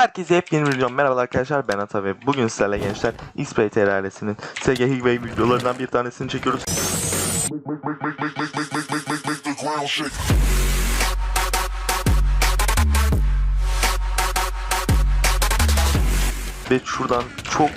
Herkese hep yeni videom. Merhabalar arkadaşlar ben Ata ve bugün sizlerle gençler XPT ailesinin SG Higbay videolarından bir tanesini çekiyoruz. Ve şuradan çok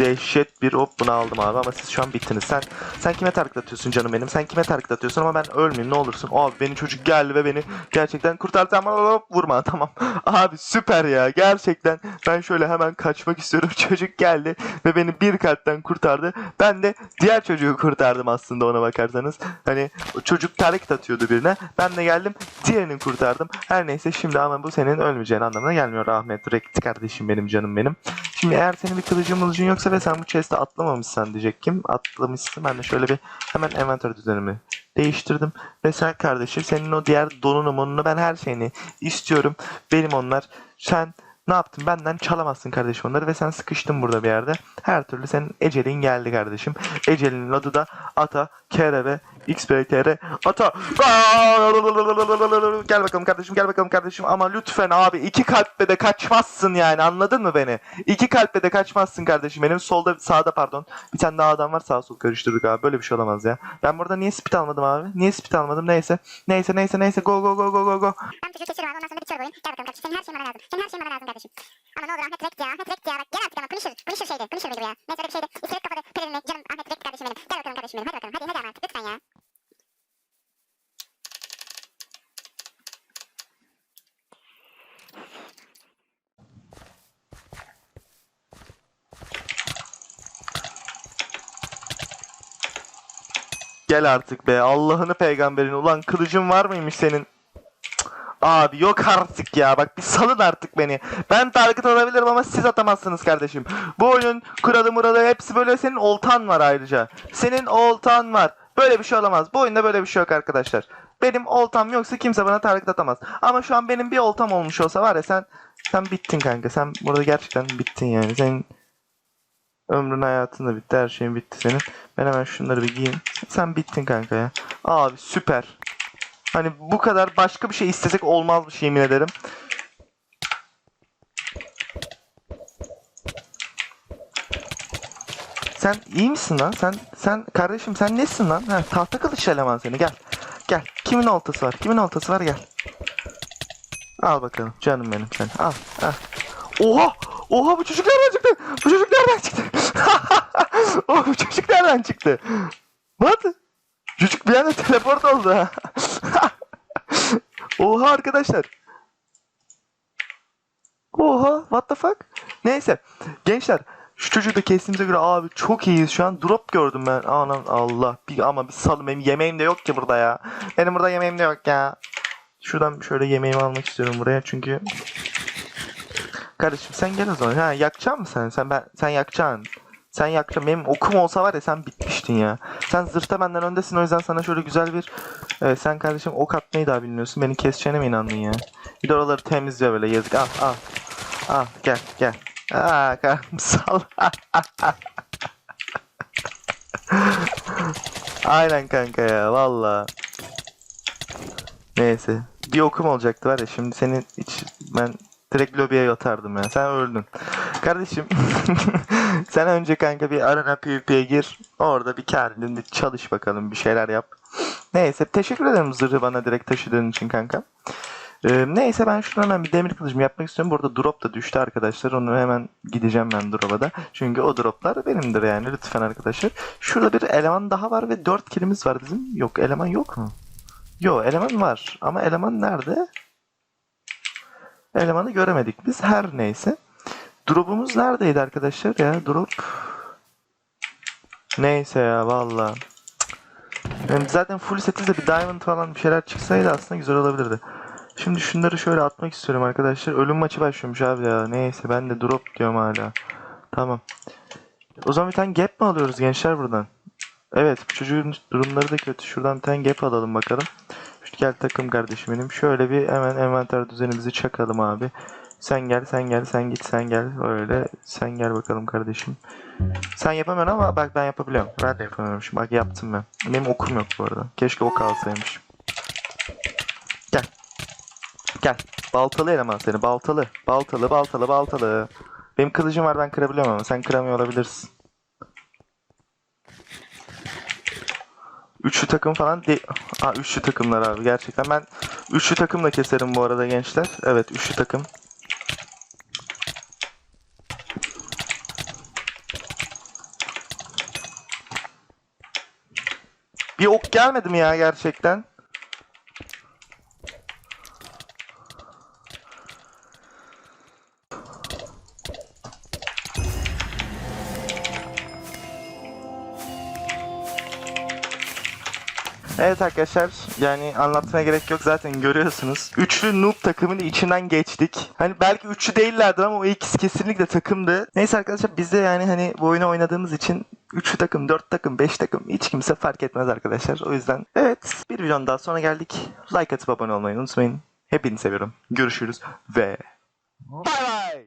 dehşet bir hop bunu aldım abi ama siz şu an bittiniz. Sen sen kime target atıyorsun canım benim? Sen kime target atıyorsun ama ben ölmeyeyim ne olursun. Abi benim çocuk geldi ve beni gerçekten kurtardı ama hop vurma tamam. Abi süper ya gerçekten ben şöyle hemen kaçmak istiyorum. Çocuk geldi ve beni bir kalpten kurtardı. Ben de diğer çocuğu kurtardım aslında ona bakarsanız. Hani çocuk target atıyordu birine. Ben de geldim diğerini kurtardım. Her neyse şimdi ama bu senin ölmeyeceğin anlamına gelmiyor Ahmet Rekt kardeşim benim canım benim. Şimdi eğer senin bir kılıcın mılıcın yoksa ve sen bu chest'e atlamamışsan diyecek kim? Atlamışsın. Ben de şöyle bir hemen envanter düzenimi değiştirdim. Ve sen kardeşim senin o diğer donunu monunu ben her şeyini istiyorum. Benim onlar. Sen ne yaptın? Benden çalamazsın kardeşim onları ve sen sıkıştın burada bir yerde. Her türlü senin ecelin geldi kardeşim. Ecelin adı da Ata KRB XBTR Ata. Gel bakalım kardeşim gel bakalım kardeşim ama lütfen abi iki kalple de kaçmazsın yani anladın mı beni? İki kalple de kaçmazsın kardeşim benim solda sağda pardon bir tane daha adam var sağ sol karıştırdık abi böyle bir şey olamaz ya. Ben burada niye speed almadım abi? Niye speed almadım neyse. Neyse neyse neyse go go go go go go. Ben çocuğu kesiyorum abi ondan sonra bitiyor bu oyun. Gel bakalım kardeşim senin her şeyin bana lazım. Senin her şeyin bana lazım kardeşim. Ama ne olur Ahmet Rekt ya. Ahmet Rekt ya. Bak gel artık ama Punisher. Punisher şeydi. Punisher mıydı bu ya? Neyse öyle bir şeydi. İskelet kafalı pelerini canım Ahmet Rekt kardeşim benim. Gel bakalım kardeşim benim. Hadi bakalım. Hadi hadi ama artık lütfen ya. Gel artık be Allah'ını peygamberin ulan kılıcın var mıymış senin? Abi yok artık ya bak bir salın artık beni. Ben target alabilirim ama siz atamazsınız kardeşim. Bu oyunun kuralı muralı hepsi böyle senin oltan var ayrıca. Senin oltan var. Böyle bir şey olamaz. Bu oyunda böyle bir şey yok arkadaşlar. Benim oltam yoksa kimse bana target atamaz. Ama şu an benim bir oltam olmuş olsa var ya sen sen bittin kanka. Sen burada gerçekten bittin yani. Senin ömrün hayatın da bitti. Her şeyin bitti senin. Ben hemen şunları bir giyeyim. Sen bittin kanka ya. Abi süper. Hani bu kadar başka bir şey istesek olmazmış yemin ederim. Sen iyi misin lan? Sen sen kardeşim sen nesin lan? Ha, tahta kılıç eleman seni gel. Gel. Kimin oltası var? Kimin oltası var gel. Al bakalım canım benim sen. Al. al. Oha! Oha bu çocuk nereden çıktı? Bu çocuk nereden çıktı? Oha bu çocuk nereden çıktı? What? Çocuk bir anda teleport oldu ha. Oha arkadaşlar. Oha what the fuck? Neyse. Gençler şu çocuğu da kestiğimize göre abi çok iyiyiz şu an. Drop gördüm ben. Anan Allah. Bir, ama bir salın benim yemeğim de yok ki burada ya. Benim burada yemeğim de yok ya. Şuradan şöyle yemeğimi almak istiyorum buraya çünkü Kardeşim sen gel o zaman. Ha yakacaksın mı sen? Sen ben sen yakacaksın. Sen yakacaksın. Benim okum olsa var ya sen bitmiştin ya. Sen zırhta benden öndesin o yüzden sana şöyle güzel bir Evet sen kardeşim ok atmayı daha bilmiyorsun. Beni keseceğine mi inandın ya? Bir de oraları temizle böyle yazık. Al al. Al gel gel. Aa kardeşim sal. Aynen kanka ya valla. Neyse. Bir okum olacaktı var ya şimdi senin hiç ben direkt lobiye yatardım ya. Sen öldün. Kardeşim sen önce kanka bir arena PvP'ye gir. Orada bir kendin çalış bakalım bir şeyler yap. Neyse teşekkür ederim zırhı bana direkt taşıdığın için kanka. Ee, neyse ben şunu hemen bir demir kılıcımı yapmak istiyorum. Burada drop da düştü arkadaşlar. Onu hemen gideceğim ben drop'a da. Çünkü o droplar benimdir yani lütfen arkadaşlar. Şurada bir eleman daha var ve 4 kilimiz var bizim. Yok eleman yok mu? Yok eleman var. Ama eleman nerede? Elemanı göremedik biz. Her neyse. Drop'umuz neredeydi arkadaşlar ya? Drop. Neyse ya valla. Zaten full setiz de bir diamond falan bir şeyler çıksaydı aslında güzel olabilirdi. Şimdi şunları şöyle atmak istiyorum arkadaşlar. Ölüm maçı başlıyormuş abi ya. Neyse ben de drop diyorum hala. Tamam. O zaman bir tane gap mi alıyoruz gençler buradan? Evet bu çocuğun durumları da kötü. Şuradan bir tane gap alalım bakalım. Gel takım kardeşim benim. Şöyle bir hemen envanter düzenimizi çakalım abi. Sen gel sen gel sen git sen gel. Öyle sen gel bakalım kardeşim. Sen yapamıyorsun ama bak ben yapabiliyorum. Ben de yapamıyorum. Bak yaptım ben. Benim okum yok bu arada. Keşke ok alsaymışım. Gel. Gel. Baltalı eleman seni. Baltalı. Baltalı, baltalı, baltalı. Benim kılıcım var ben kırabiliyorum ama sen kıramıyor olabilirsin. Üçlü takım falan de... Aa üçlü takımlar abi gerçekten. Ben üçlü takımla keserim bu arada gençler. Evet üçlü takım. Bir ok gelmedi mi ya gerçekten? Evet arkadaşlar yani anlatmaya gerek yok zaten görüyorsunuz. Üçlü noob takımının içinden geçtik. Hani belki üçlü değillerdi ama o ikisi kesinlikle takımdı. Neyse arkadaşlar biz de yani hani bu oyunu oynadığımız için üçlü takım, dört takım, beş takım hiç kimse fark etmez arkadaşlar. O yüzden evet bir videonun daha sonra geldik. Like atıp abone olmayı unutmayın. Hepinizi seviyorum. Görüşürüz ve bay bay.